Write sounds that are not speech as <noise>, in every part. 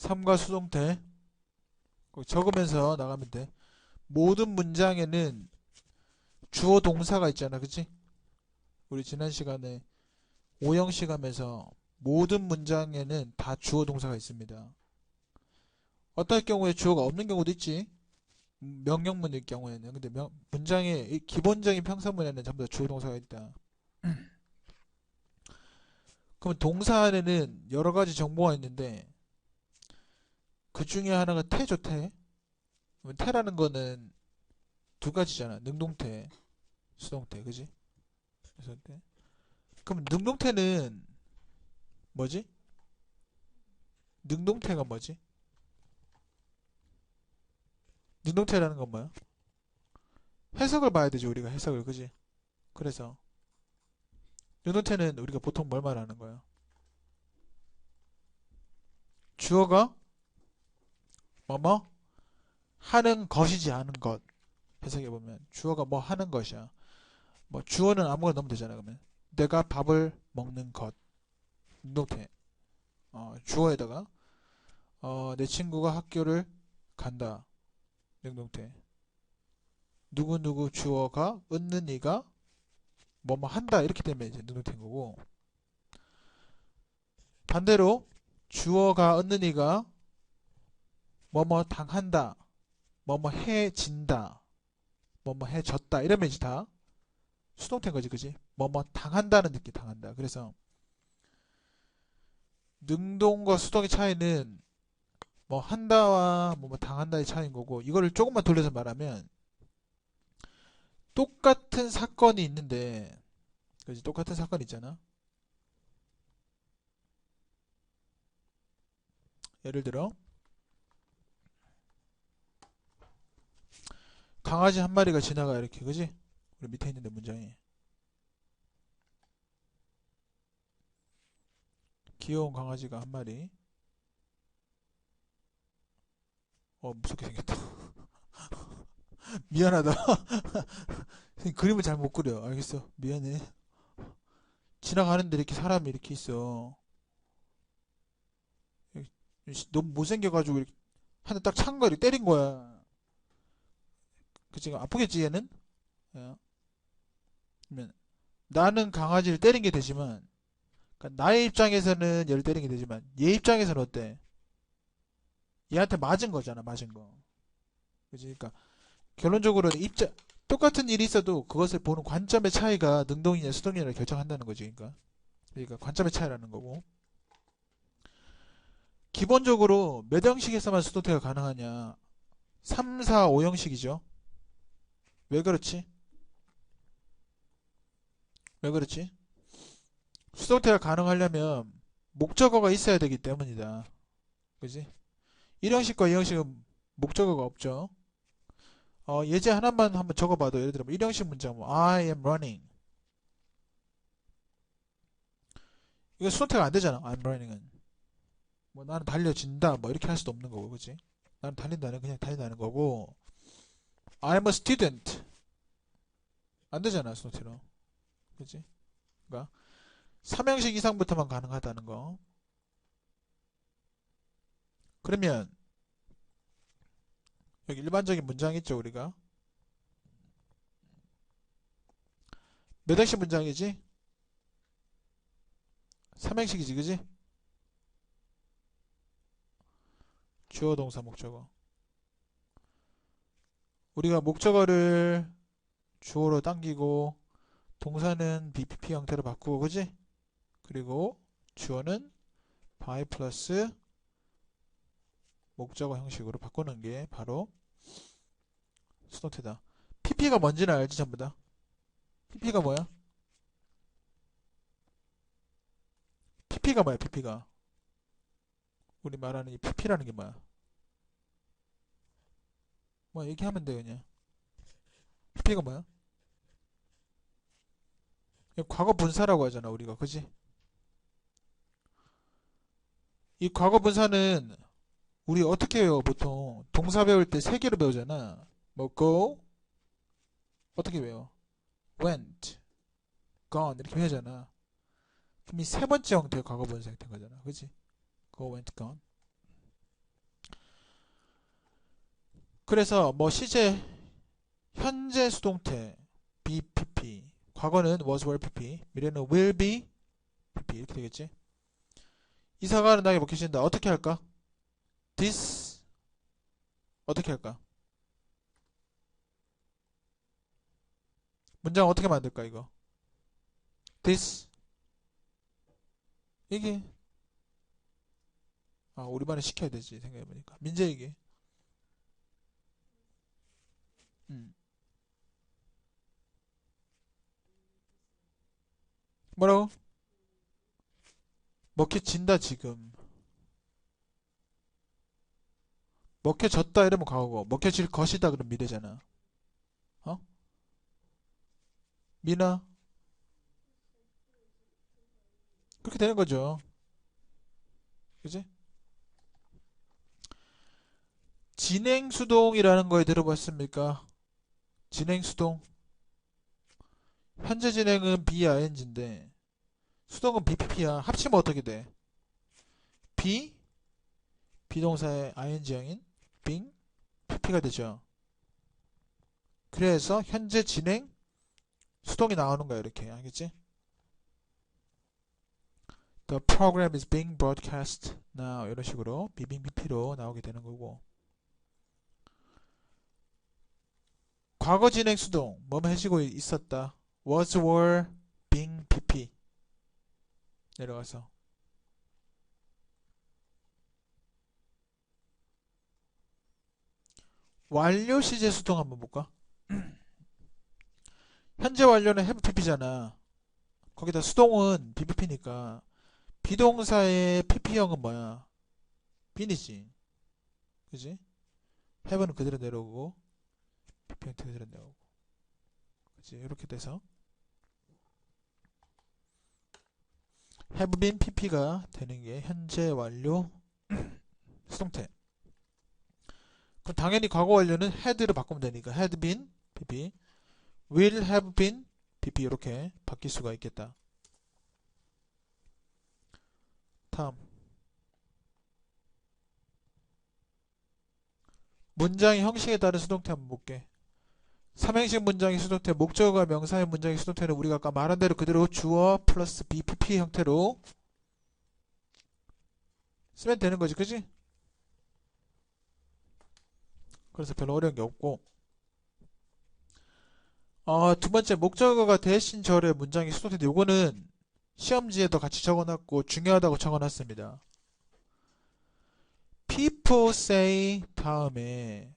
삼가 수동태 꼭 적으면서 나가면 돼. 모든 문장에는 주어 동사가 있잖아. 그치? 우리 지난 시간에 오형식 하면서 모든 문장에는 다 주어 동사가 있습니다. 어떨 경우에 주어가 없는 경우도 있지. 명령문일 경우에는. 근데 명- 문장의 이 기본적인 평서문에는 전부 다 주어 동사가 있다. 그럼 동사 안에는 여러 가지 정보가 있는데 그 중에 하나가 태죠, 태. 태라는 거는 두 가지잖아. 능동태, 수동태, 그지? 그래서 태. 그럼 능동태는 뭐지? 능동태가 뭐지? 능동태라는 건 뭐야? 해석을 봐야 되지, 우리가 해석을, 그지? 그래서 능동태는 우리가 보통 뭘 말하는 거야? 주어가 뭐뭐? 하는 것이지 않은 것. 해석해 보면 주어가 뭐 하는 것이야. 뭐 주어는 아무거나 넣으면 되잖아 그러면. 내가 밥을 먹는 것. 능동태. 어, 주어에다가 어, 내 친구가 학교를 간다. 능동태. 누구누구 주어가 얻는 이가 뭐뭐 한다. 이렇게 되면 이제 능동태인 거고. 반대로 주어가 얻는 이가 뭐뭐 당한다 뭐뭐 해진다 뭐뭐 해졌다 이러면 이제 다 수동태인 거지 그지? 뭐뭐 당한다는 느낌 당한다. 그래서 능동과 수동의 차이는 뭐 한다와 뭐뭐 당한다의 차이인 거고 이거를 조금만 돌려서 말하면 똑같은 사건이 있는데 그지? 똑같은 사건 있잖아. 예를 들어 강아지 한 마리가 지나가 이렇게. 그지? 우리 밑에 있는데 문장이. 귀여운 강아지가 한 마리. 어 무섭게 생겼다. <laughs> 미안하다. <laughs> 그림을 잘 못 그려. 알겠어. 미안해. 지나가는데 이렇게 사람이 이렇게 있어. 너무 못생겨가지고 이렇게 한대 딱 찬거 이렇게 때린 거야 그치 아프겠지 얘는? 예. 그러면 나는 강아지를 때린 게 되지만 그러니까 나의 입장에서는 얘를 때린 게 되지만 얘 입장에서는 어때? 얘한테 맞은 거잖아 맞은 거. 그치 그러니까 결론적으로는 입장 똑같은 일이 있어도 그것을 보는 관점의 차이가 능동이냐 수동이냐를 결정한다는 거지 그러니까. 그러니까 관점의 차이라는 거고. 기본적으로 몇 형식에서만 수동태가 가능하냐? 3, 4, 5형식이죠 왜 그렇지? 왜 그렇지? 수동태가 가능하려면 목적어가 있어야 되기 때문이다. 그지? 1형식과 2형식은 목적어가 없죠. 어, 예제 하나만 한번 적어봐도 예를 들어 1형식 문장 뭐 I am running 이거 수동태가 안 되잖아. I'm running은 뭐 나는 달려진다 뭐 이렇게 할 수도 없는 거고 그지? 나는 달린다는 그냥 달린다는 거고 I'm a student 안 되잖아 수동태로 그지? 그러니까 3형식 이상부터만 가능하다는 거 그러면 여기 일반적인 문장 있죠 우리가 몇 형식 문장이지? 3형식이지 그지? 주어 동사 목적어 우리가 목적어를 주어로 당기고 동사는 BPP 형태로 바꾸고 그지? 그리고 주어는 by 플러스 목적어 형식으로 바꾸는 게 바로 수동태다. PP가 뭔지는 알지 전부 다. PP가 뭐야? PP가 뭐야? PP가 우리 말하는 이 PP라는 게 뭐야? 뭐 얘기하면 돼 그냥. PP가 뭐야? 과거 분사라고 하잖아 우리가. 그지? 이 과거 분사는 우리 어떻게 외워 보통? 동사 배울 때 세 개로 배우잖아. 뭐 go 어떻게 외워? went gone 이렇게 배우잖아. 그럼 이 세 번째 형태의 과거 분사 형태인 거잖아. 그지? go went gone. 그래서 뭐 시제 현재 수동태 BPP 과거는 was were PP 미래는 will be PP 이렇게 되겠지? 이사가는 나에게 먹히신다. 어떻게 할까? This 어떻게 할까? 문장 어떻게 만들까 이거? This 이게 아 우리말에 시켜야 되지 생각해보니까. 민재 이게. 음. 뭐라고? 먹혀진다 지금 먹혀졌다 이러면 과거고 먹혀질 것이다 그럼 미래잖아 어? 미나 그렇게 되는 거죠 그지? 진행수동이라는 거에 들어봤습니까? 진행수동 현재 진행은 BING인데 수동은 BPP야. 합치면 어떻게 돼? B 비동사의 ING형인 being PP가 되죠. 그래서 현재 진행 수동이 나오는 거야 이렇게. 알겠지? The program is being broadcast now. 이런 식으로 비빙 BP로 나오게 되는 거고. 과거 진행 수동. 뭐뭐 해지고 있었다. Was were 내려가서 완료 시제 수동 한번 볼까? <clears throat> 현재 완료는 have pp잖아. 거기다 수동은 bpp니까 비동사의 pp형은 뭐야? be이지. 그지? have는 그대로 내려오고 pp형 그대로 내려오고 그지? 이렇게 돼서 have been pp가 되는 게 현재 완료 <clears throat> 수동태. 그럼 당연히 과거 완료는 had를 바꾸면 되니까 had been pp, will have been pp 이렇게 바뀔 수가 있겠다. 다음 문장의 형식에 따른 수동태 한번 볼게. 삼행식 문장의 수동태, 목적어가 명사의 문장의 수동태는 우리가 아까 말한 대로 그대로 주어 플러스 BPP 형태로 쓰면 되는 거지, 그지? 그래서 별로 어려운 게 없고 어, 두 번째 목적어가 대신 절의 문장의 수동태인데 요거는 시험지에도 같이 적어놨고 중요하다고 적어놨습니다. people say 다음에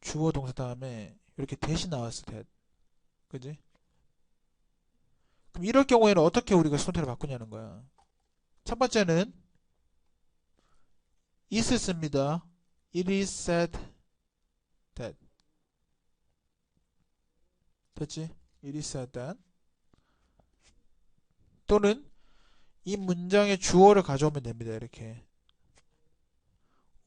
주어 동사 다음에 이렇게 대신 나왔을 때 그지? 그럼 이럴 경우에는 어떻게 우리가 수동태를 바꾸냐는 거야. 첫 번째는 is 씁니다. It is said that 됐지? It is said that 또는 이 문장의 주어를 가져오면 됩니다. 이렇게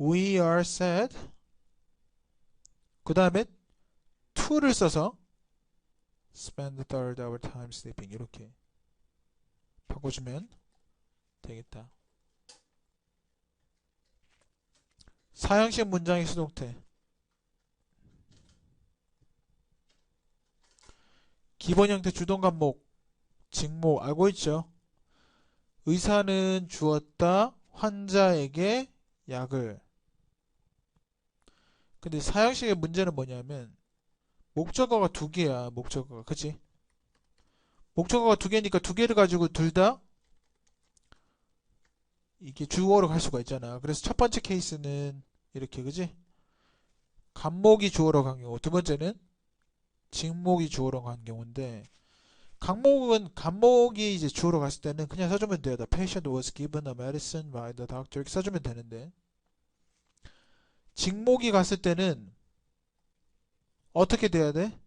We are sad 그 다음에 to를 써서 spend the third hour time sleeping 이렇게 바꿔주면 되겠다. 사형식 문장의 수동태 기본 형태 주동 간목 직목 알고 있죠? 의사는 주었다 환자에게 약을 근데 사형식의 문제는 뭐냐면 목적어가 두 개야 목적어가 그치? 목적어가 두 개니까 두 개를 가지고 둘 다 이게 주어로 갈 수가 있잖아 그래서 첫 번째 케이스는 이렇게 그지? 간목이 주어로 간 경우 두 번째는 직목이 주어로 간 경우인데 강목은 간목이 이제 주어로 갔을 때는 그냥 써주면 돼요. The patient was given a medicine by the doctor 이렇게 써주면 되는데 직목이 갔을 때는 어떻게 돼야 돼?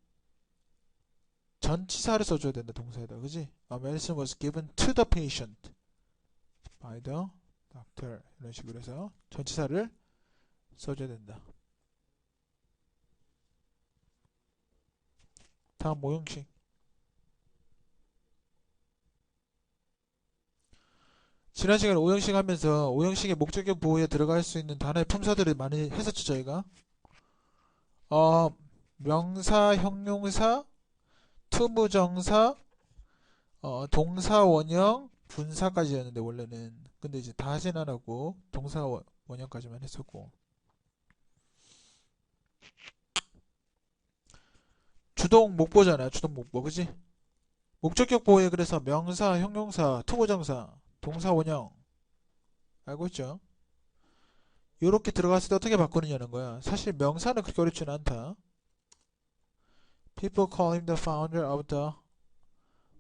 전치사를 써줘야 된다 동사에다. 그지? A medicine was given to the patient by the doctor. 이런 식으로 해서 전치사를 써줘야 된다. 다음 모형식. 지난 시간에 오형식 하면서 오형식의 목적격 보호에 들어갈 수 있는 단어의 품사들을 많이 했었죠 저희가. 어, 명사, 형용사, 투부정사, 어, 동사, 원형, 분사까지였는데 원래는 근데 이제 다 하진 안 하고 동사, 원- 원형까지만 했었고 주동 목보잖아 주동 목보 그지? 목적격 보호에 그래서 명사, 형용사, 투부정사, 동사, 원형 알고 있죠? 요렇게 들어갔을 때 어떻게 바꾸느냐는 거야. 사실 명사는 그렇게 어렵지는 않다. People call him the founder of the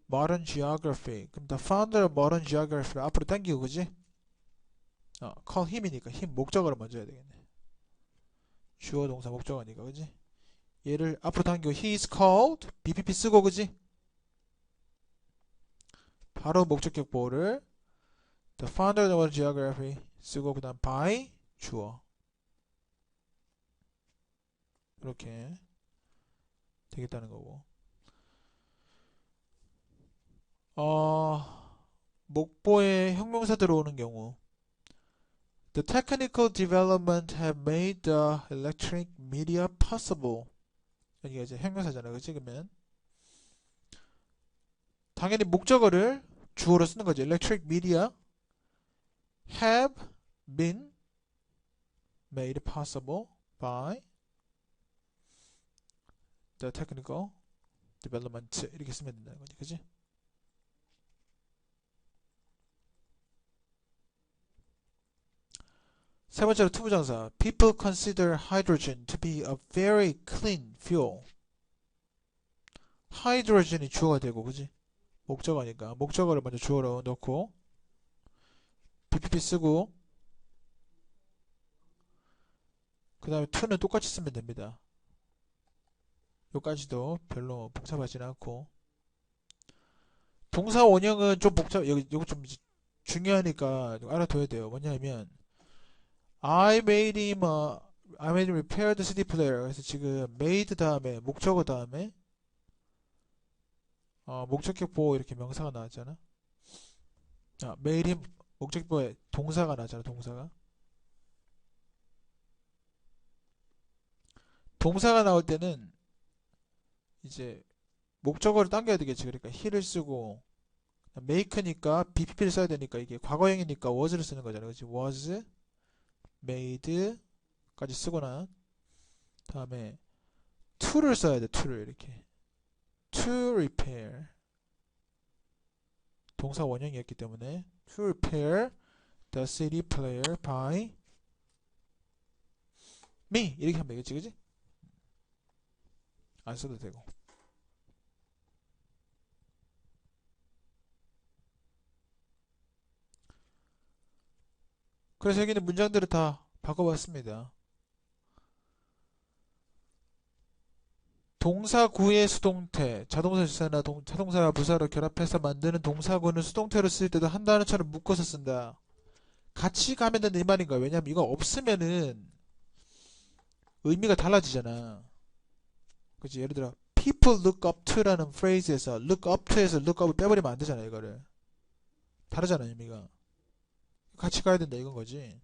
modern geography. 그럼 the founder of modern geography를 앞으로 당기고 그지? 어, call him이니까 him 목적어를 먼저 해야 되겠네. 주어 동사 목적어니까 그지? 얘를 앞으로 당기고 he is called BPP 쓰고 그지? 바로 목적격 보호를 the founder of modern geography 쓰고 그 다음 by 주어 이렇게 되겠다는 거고 어 목보에 형용사 들어오는 경우 The technical development have made the electronic media possible 여기가 이제 형용사잖아 그치 그러면 당연히 목적어를 주어로 쓰는 거지 electric media have been made possible by the technical development 이렇게 쓰면 된다는 거지 그지 세 번째로 투부정사 people consider hydrogen to be a very clean fuel 하이드로젠이 주어가 되고 그지 목적어니까 목적어를 먼저 주어로 넣고 BPP 쓰고 그 다음에 to는 똑같이 쓰면 됩니다. 요까지도 별로 복잡하진 않고 동사 원형은 좀 복잡 여기 요거 좀 중요하니까 알아둬야 돼요. 뭐냐면 I made him a I made him repair the CD player. 그래서 지금 made 다음에 목적어 다음에 어, 목적격 보호 이렇게 명사가 나왔잖아. 아, made him 목적격 보호에 동사가 나왔잖아. 동사가. 동사가 나올 때는 이제 목적어를 당겨야 되겠지. 그러니까 he를 쓰고 make니까 BPP를 써야 되니까 이게 과거형이니까 was를 쓰는 거잖아. 그렇지? was made까지 쓰거나 다음에 to를 써야 돼. to를 이렇게 to repair 동사 원형이었기 때문에 to repair the CD player by me 이렇게 하면 되겠지, 그지? 안 써도 되고. 그래서 여기는 문장들을 다 바꿔봤습니다. 동사구의 수동태, 자동사 주사나 동, 자동사와 부사를 결합해서 만드는 동사구는 수동태로 쓸 때도 한 단어처럼 묶어서 쓴다. 같이 가면 된다 이 말인 거야. 왜냐면 이거 없으면은 의미가 달라지잖아. 그치? 예를 들어 people look up to라는 phrase에서 look up to에서 look up을 빼버리면 안 되잖아 이거를. 다르잖아 의미가. 같이 가야 된다 이건 거지.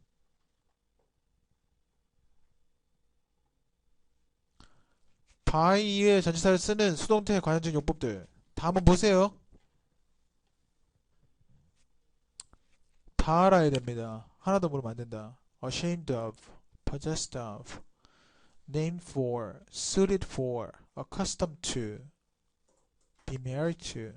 이외의 전치사를 쓰는 수동태 관용적 용법들 다 한번 보세요. 다 알아야 됩니다. 하나도 모르면 안 된다. ashamed of, possessed of, named for, suited for, accustomed to, be married to.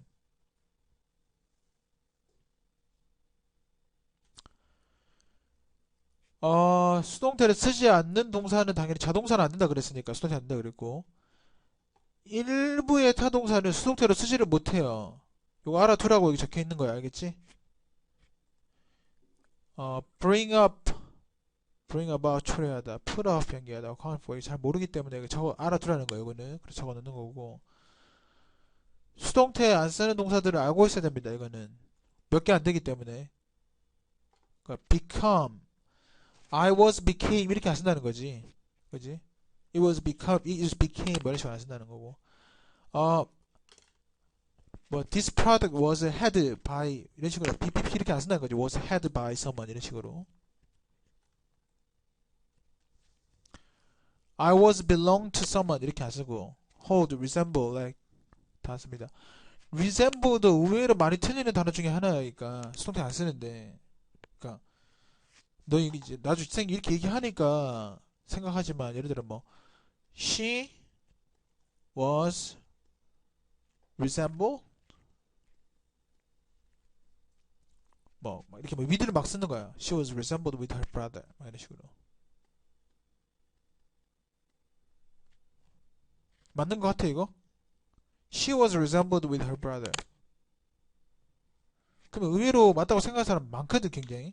어, 수동태를 쓰지 않는 동사는 당연히 자동사는 안 된다 그랬으니까 수동태 안 된다 그랬고 일부의 타동사는 수동태로 쓰지를 못해요. 이거 알아두라고 여기 적혀 있는 거야, 알겠지? 어, bring up, bring about 초래하다, put off 변기하다, account for 잘 모르기 때문에 적어 알아두라는 거예요, 이거는. 그래서 적어 넣는 거고. 수동태 안 쓰는 동사들을 알고 있어야 됩니다, 이거는. 몇 개 안 되기 때문에. 그러니까 become, I was became 이렇게 안 쓴다는 거지. 그지? It was become, it just became 뭐 이런 식으로 안 쓴다는 거고. 어, 뭐 this product was had by 이런 식으로 BPP 이렇게 안 쓴다는 거지. was had by someone 이런 식으로. I was belong to someone 이렇게 안 쓰고 hold, resemble like 다 씁니다. resemble도 의외로 많이 틀리는 단어 중에 하나니까 수동태 안 쓰는데 그러니까 너 이제 나중에 생 이렇게 얘기하니까 생각하지만 예를 들어 뭐 she was resemble 뭐, 막 이렇게 뭐 with를 막 쓰는 거야. She was resembled with her brother. 막 이런 식으로. 맞는 것 같아 이거? She was resembled with her brother. 그러면 의외로 맞다고 생각하는 사람 많거든 굉장히.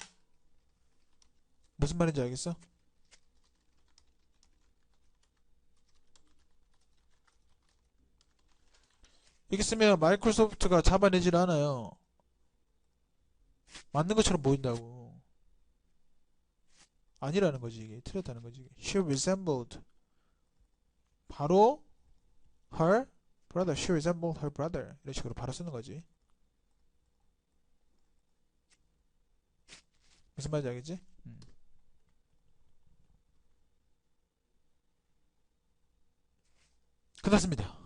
무슨 말인지 알겠어? 이렇게 쓰면 마이크로소프트가 잡아내질 않아요. 맞는 것처럼 보인다고. 아니라는 거지 이게 틀렸다는 거지. She resembled 바로 her brother. She resembled her brother. 이런 식으로 바로 쓰는 거지. 무슨 말인지 알겠지? 끝났습니다.